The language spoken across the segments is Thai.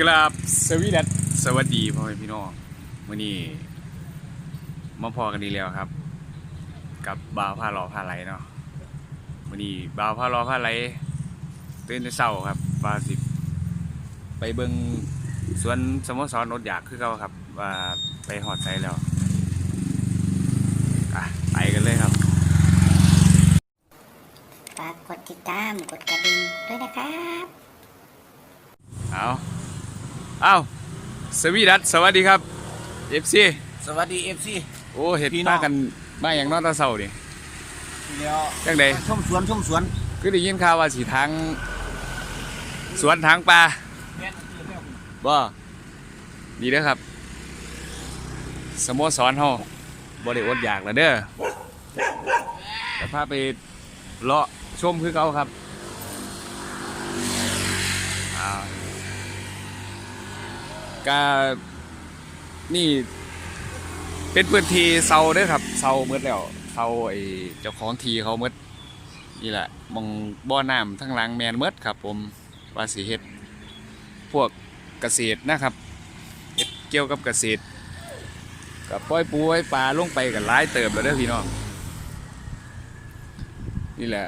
กราบสวีดัสสวัสดีพ่อแม่พี่น้องวันนี้มาพอกันดีแล้วครับ กับบ่าวผ้าหล่อผ้าไหลเนาะวันนี้บ่าวผ้าหล่อผ้าไหลตื่นแต่เช้าครับว่าสิไปเบิ่งสวนสโมสรรถอยากคือเขาครับว่าไปหอดใจแล้วอะไปกันเลยครับฝากกดติดตามกดกระดิ่งด้วยนะครับเอาเอาสวีดัสสวัสดีครับเอฟซีสวัสดีเอฟซี โอ้เห็ดพี่น้อง มากันมาอย่างนอตาเสาดิเดียวจังใดชมสวนชมสวนคือได้ยินข่าวว่าสีทางสวนทางปลาบ่ดีเด้อครับ สโมสรเฮาบ่ได้อดอยากแล้วเด้อแต่พาไปเลาะชมคือเขาครับอ้าว ก็นี่ เป็นพื้นที่เซาเด้อครับเซาหมดแล้วเซาไอ้เจ้าของทีเขาหมดนี่แหละมองบ่อน้ำทั้งหลังแมนเมดครับ ผมว่าสิเฮ็ดพวกเกษตรนะครับเฮ็ดเกี่ยวกับเกษตรกับปล่อยปูไว้ปลาลงไปกับหลายเติบแล้วเด้อพี่น้องนี่แหละ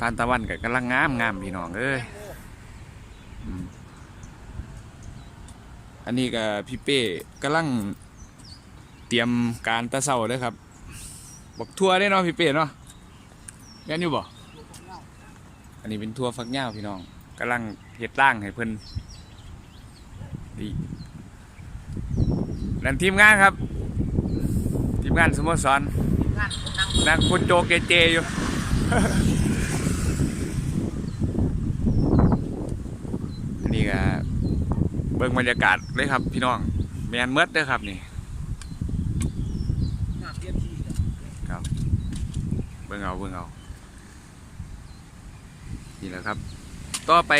ทานตะวันก็กำลังงามงามพี่น้องเอ้ยอืม อันนี้ก็พี่เป้กำลังเตรียมการตะเศร้าเด้อครับบอกทัวร์ได้เนาะพี่เป้เนาะแม่นอยู่บ่อันนี้เป็นทัวร์ฟักย่าวพี่น้องกำลังเฮ็ดร่างให้เพิ่นดีนั่นทีมงานครับ ทีมงานสโมสรนั่งคนโจเกเจอยู่ อันนี้ก็เบิ่งบรรยากาศเลยครับ พี่น้องแมนเมดเด้อครับนี่ครับเบิ่งเอาเบิ่งเอานี่แหละครับ ต่อไป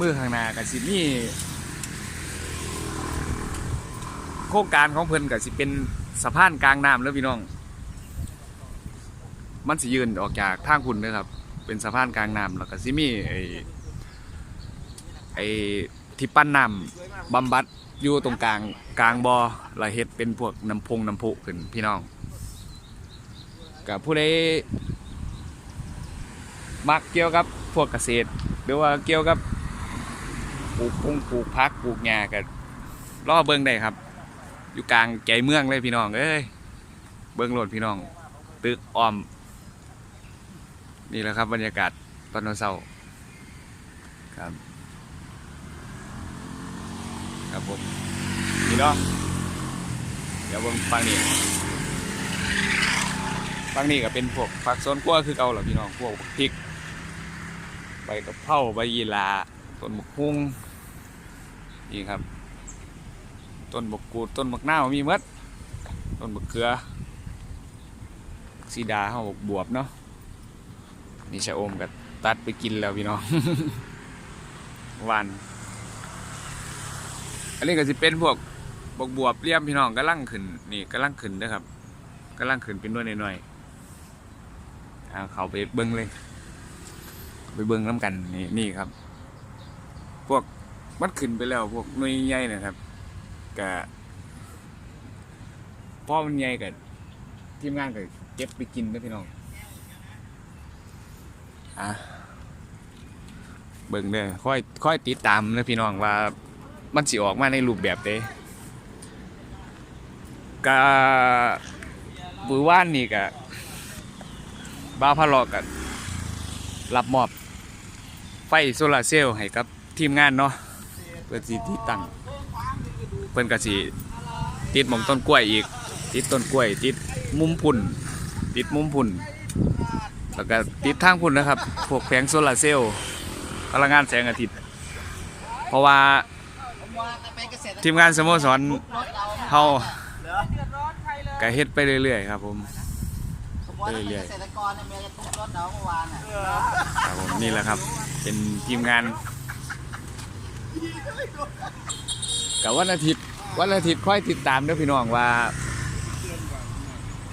มือข้างหน้ากับสิมีโครงการของเพิ่นกับสิเป็นสะพานกลางน้ำแล้วพี่น้อง มันสิยืนออกจากทางคุณนะครับ เป็นสะพานกลางน้ำแล้วก็สิมีไอ้ไอ้ ที่ปั้นน้ำบำบัดอยู่ตรงกลางกลางบ่อล้วเฮ็ดเป็นพวกน้ำพงน้ำพุขึ้นพี่น้องกับผู้ใดมักเกี่ยวกับพวกเกษตร หรือว่าเกี่ยวกับปลูกพงปลูกพักปลูกหญ้ากันล่อเบิ่งได้ครับ อยู่กลางใจเมืองเลยพี่น้องเอ้ยเบิ่งโลดพี่น้อง ตึกอ้อม นี่แหละครับบรรยากาศตอนเช้าครับ ครับผมนี่เนาะเดี๋ยวเบิ่งฟังนี่ฟังนี่ก็เป็นพวกผักสวนครัวคือเก่าเหรอพี่น้องพวกพริกใบกระเพราใบยีราต้นมะฮุ่งนี่ครับ ต้นบกกูดต้นมะนาวมีหมดต้นมะเขือสีดาเฮาบกบวบเนาะนี่ชะอมกับตัดไปกินแล้วพี่น้องวาน อันนี้ก็สิเป็นพวกบกบวบเลี่ยมพี่น้องกำลังขึ้นนี่กำลังขึ้นเด้อครับกำลังขึ้นเป็นด้วยหน่อยๆเอาเขาไปเบิ้งเลย ไปเบิ่งน้ำกันนี่นี่ครับ พวกมันขึ้นไปแล้ว พวกหน่วยใหญ่นะครับกะพ่อมันใหญ่กับทีมงานก็เก็บไปกินนะพี่น้องอะเบิ่งเด้อค่อยค่อยติดตามนะพี่น้องว่า มันสิออกมาในรูปแบบใดกะมือว่านนี่กะบ้าพะลอกันรับมอบไฟโซลาร์เซลล์ให้กับทีมงานเนาะเพื่อสิติดตั้งเพิ่นก็สิติดหมองต้นกล้วยอีก ติดต้นกล้วย ติดมุมพุ่น ติดมุมพุ่น แล้วก็ติดทางพุ่นนะครับ พวกแผงโซลาร์เซลล์พลังงานแสงอาทิตย์ เพราะว่า ทีมงานสโมสรเฮาก็เฮ็ดไปเรื่อยๆครับผมเรื่อยๆเกษตรกรเนี่ยเมียจะทุบรถเราเมื่อวานอะครับผมนี่แหละครับ เป็นทีมงานกับวันอาทิตย์วันอาทิตย์ค่อยติดตามเด้วยพี่น้องว่า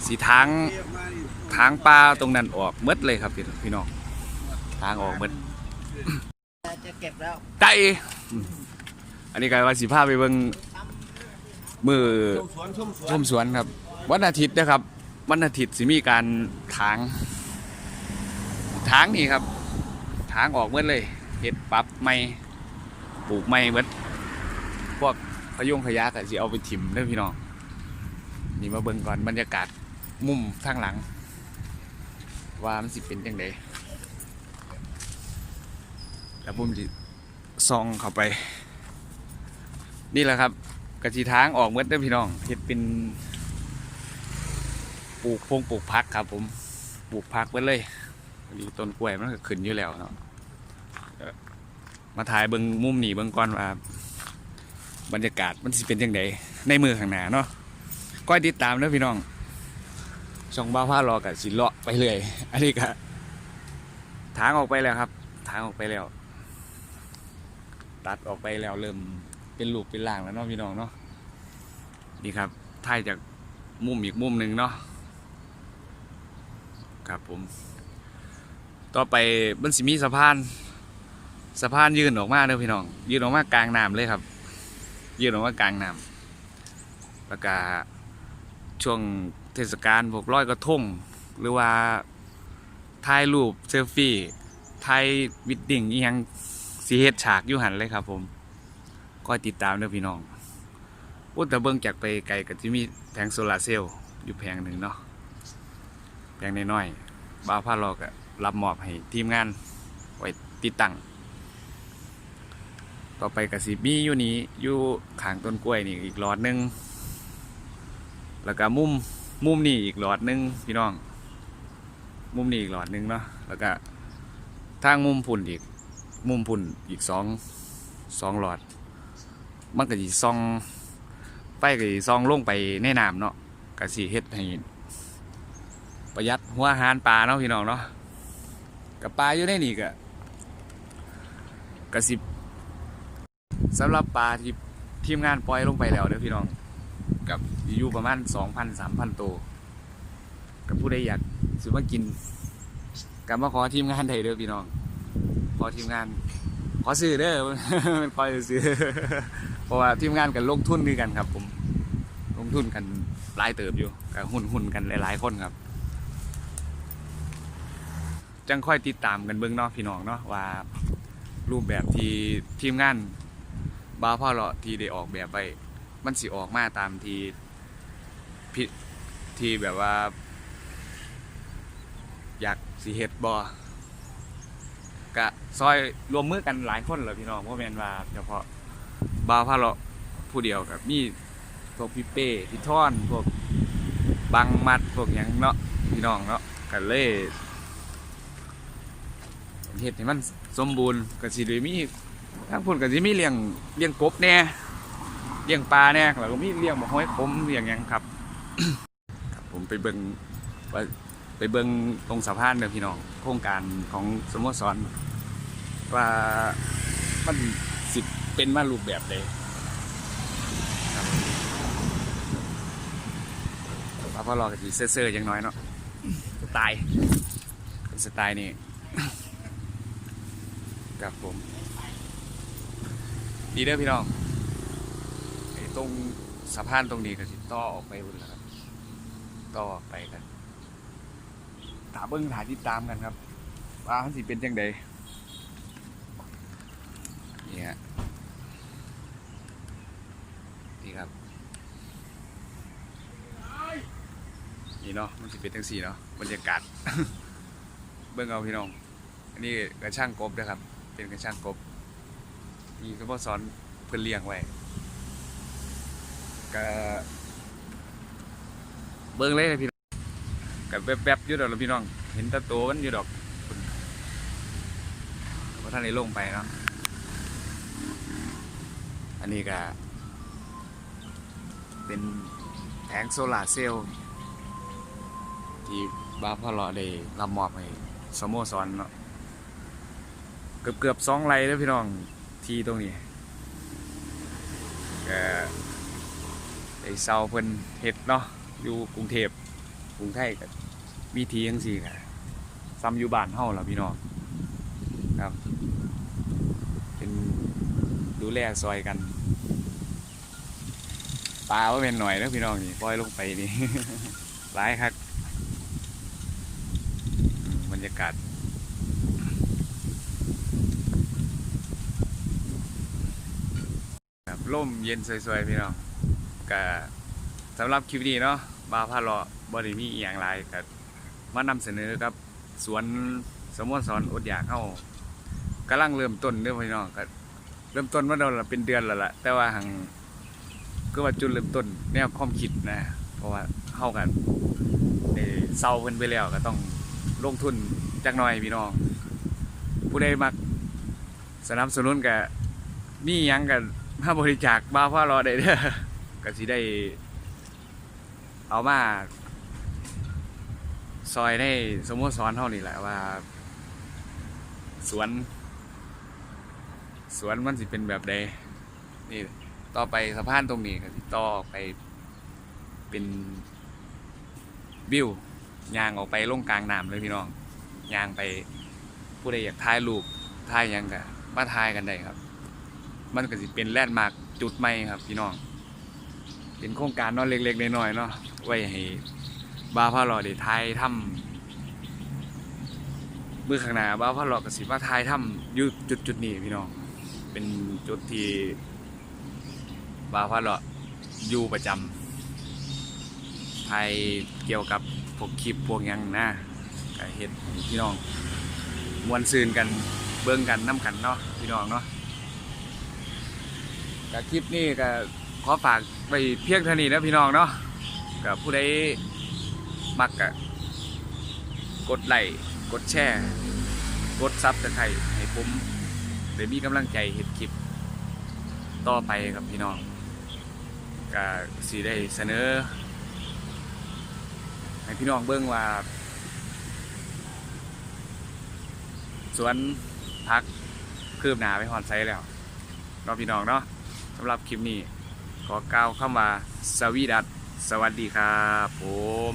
สีทางทางปลาตรงนั้นออกหมดเลยครับพี่พี่น้องทางออกหมดจะเก็บแล้วไก่ อันนี้ก็ว่าสิพาไปเบิ่งมือชมสวนชมสวนชมสวนครับ วันอาทิตย์นะครับ วันอาทิตย์สิมีการถางถางนี่ครับถางออกเมื่อเลยเห็ดปรับไม่ปลูกไม่เมื่อพวกขยงขยะก็สิเอาไปถิ่มเด้อพี่น้องนี่มาเบิ่งก่อนบรรยากาศมุมทางหลัง ว่ามันสิเป็นยังไงแล้วผมสิซองเข้าไป นี่แหละครับกระทิทางออกเมื่อเด้อพี่น้องเห็ดเป็นปลูกพงปลูกพักครับ ผมปลูกพักไว้เลยดีต้นกล้วยมันก็ขึ้นอยู่แล้วเนาะมาถ่ายเบิงมุมหนีเบิงก่อนว่าบรรยากาศมันสิเป็นยังไงในมือข้างหน้าเนาะก็ติดตามเด้อพี่น้องช่องบ้าผ้ารอกับสิเลาะไปเลยอันนี้ก็ทางออกไปแล้วครับ ทางออกไปแล้ว ตัดออกไปแล้วเริ่ม เป็นลูกเป็นล่างแล้วเนาะพี่น้องเนาะนี่ครับถ่ายจากมุมอีกมุมหนึ่งเนาะครับผม ต่อไปมันสิมีสะพานสะพานยืนออกมาเด้อพี่น้อง ยืนออกมากลางน้ำเลยครับ ยืนออกมากลางน้ำแล้วก็ช่วงเทศกาลพวกร้อยกระทงหรือว่าถ่ายรูปเซลฟี่ถ่ายวิดดิ้งอีหยังสีเฮ็ดฉากอยู่หันเลยครับผม ก็ติดตามเด้อพี่น้องอุตแต่เบิ่งจากไปไกลก็ที่มีแผงโซลาร์เซลล์อยู่แผงหนึ่งเนาะแผงน้อยๆบ้าวพาลอกรับมอบให้ทีมงานไว้ติดตั้งต่อไปกับสิมีอยู่นี้อยู่ขางต้นกล้วยนี่อีกหลอดหนึงแล้วก็มุมมุมนี่อีกหลอดหนึงพี่น้อง มุมนี่อีกหลอดหนึงเนาะแล้วก็ทางมุมพุ่นอีกมุมพุ่นอีกสองสองหลอด มันก็สิซองไปก็สิซองลงไปในน้ำเนาะก็สิเฮ็ดให้ประหยัดหัวอาหารปลาเนาะพี่น้องเนาะกับปลาอยู่ในนี่ก็ก็สิสำหรับปลาที่ทีมงานปล่อยลงไปแล้วเด้อพี่น้องกับอยู่ประมาณสองพันสามพันตัวกับผู้ใดอยากซื้อมากินกับมาขอทีมงานไทยเด้อพี่น้อง ขอทีมงาน ขอซื้อเด้อมันคอยซื้อ เพราะว่าทีมงานกันลงทุนด้วยกันครับ ผมลงทุนกันหลายเติบอยู่กับหุ่นหุ่นกันหลายๆคนครับ จังค่อยติดตามกันเบื้องนอกพี่น้องเนาะว่ารูปแบบที่ทีมงานบาพ่อเลาะที่ได้ออกแบบไป มันสิออกมาตามที่พิที่แบบว่า อยากสิเฮ็ดบ่กะซอยรวมมือกันหลายคนเหรอพี่น้องเพราะแมนว่าเฉพาะ บาวพาเลาะผู้เดียวกับมีพวกพี่เป้พี่ท่อนพวกบังมัดพวกหยังเนาะพี่น้องเนาะกันเลยเฮ็ดให้มันสมบูรณ์ก็สิได้มีทางพุ่นก็สิมีเลี้ยงเลี้ยงกบแน่เลี้ยงปลาเนี่ยแล้วก็มีเลี้ยงหมกห้อยคมเลี้ยงหยังครับครับ ผมไปเบิงว่าไปเบิงตรงสะพานเด้อพี่น้องโครงการของสโมสรว่ามันสิ เป็นมารูปแบบเลยครับว่าพ่อรอกับจีเซ่อๆอยังน้อยเนาะสไตล์เป็นสไตล์นี่ครับผมดีเด้อพี่น้องไอ้ตรงสะพานตรงนี้ก็สิต่อออกไปบนแล้วครับต่อออกไปกันถาเบิ้งถาติดตามกันครับว่ามันสิเป็นจังใดนี่ฮะนี่ ครับนี่เนาะมันสิเป็นจังสี่เนาะบรรยากาศ เบิ้องเอาพี่น้อง อันนี้กระช่างกบนะครับ เป็นกระช่างกบ มีสโมสรเพื่อนเลี้ยงไว้ก็เบิ่งเลยพี่น้องกับแวบๆอยู่ดอกพี่น้อง เห็นแตะตัวมันอยู่ดอกเพราะท่านได้ลงไปเนาะอันนี้ก็ เป็นแผงโซลาร์เซลล์ที่บ้าพ่อลอได้รับมอบให้สโมสรเนาะเกือบเกือบๆสองไร่แล้วพี่น้องที่ตรงนี้ก็ไอ้เซาเพิ่นเฮ็ดเนาะอยู่กรุงเทพกรุงไทยก็มีทีจังซี่ก็ซ้ำอยู่บ้านเฮาล่ะพี่น้องครับ เป็นดูแลซอยกัน ปลาว่าเป็นหน่อยแล้วพี่น้องนี่ปล่อยลงไปนี่ร้ายครับบรรยากาศครับร่มเย็นสวยๆพี่น้องก็สำหรับคลิปนี้เนาะบาพาเลาะบริมีอย่างไรก็มานำเสนอกับสวนสโมสรอดอยากเข้ากำลังเริ่มต้นเด้อพี่น้องก็เริ่มต้นมาโดนละเป็นเดือนแล้วล่ะแต่ว่าหัง ก็ว่าจุดเริ่มต้นแนวความคิดนะ เพราะว่าเข้ากันเศร้าเพิ่นไปแล้วก็ต้องลงทุนจักหน่อยพี่น้อง ผู้ใดมักสนับสนุนก็มีหยังกันมาบริจาคบ้าพ่อรอได้เด้อก็สิได้ เอามาซอยได้สมมติสอนเท่านี้แหละว่า สวน สวนมันสิเป็นแบบใดนี่ ต่อไปสะพานตรงนี้ก็สิต่อออไปเป็นวิวยางออกไปลงกลางน้ำเลยพี่น้องยางไปผู้ใดอยากถ่ายรูปถ่ายยังก็มาถ่ายกันได้ครับ มันก็สิเป็นแลนด์มาร์กจุดใหม่ครับ พี่น้อง เป็นโครงการเนาะเล็กๆน้อยๆเนาะไว้ให้บ้าร์พาลอได้ทายถ้ำมือข้างหน้าบ้าร์พาลอก็สิมาทายถ้ำอยู่จุดจุดๆนี้พี่น้อง เป็นจุดที่ บาร์พาลออยู่ประจำทยเกี่ยวกับพวกคลิปพวกยังนะก็เฮ็ดพี่น้องมวนซืนกันเบิ่งกันน้ำกันเนาะพี่น้องเนาะกับคลิปนี้ก็ขอฝากไปเพียงเท่านี้นะพี่น้องเนาะกับผู้ใดมักกะกดไลค์กดแชร์กดซับสไครต์ให้ผมได้มีกำลังใจเห็นคลิปต่อไปครับพี่น้อง ก็สีได้เสนอ ให้พี่น้องเบิ่งว่า สวนพักคืบหนาไปหอนไซแล้วเนาะพี่น้องเนาะสำหรับคลิปนี้ ขอกล่าวเข้ามาสวีดัสสวัสดีครับผม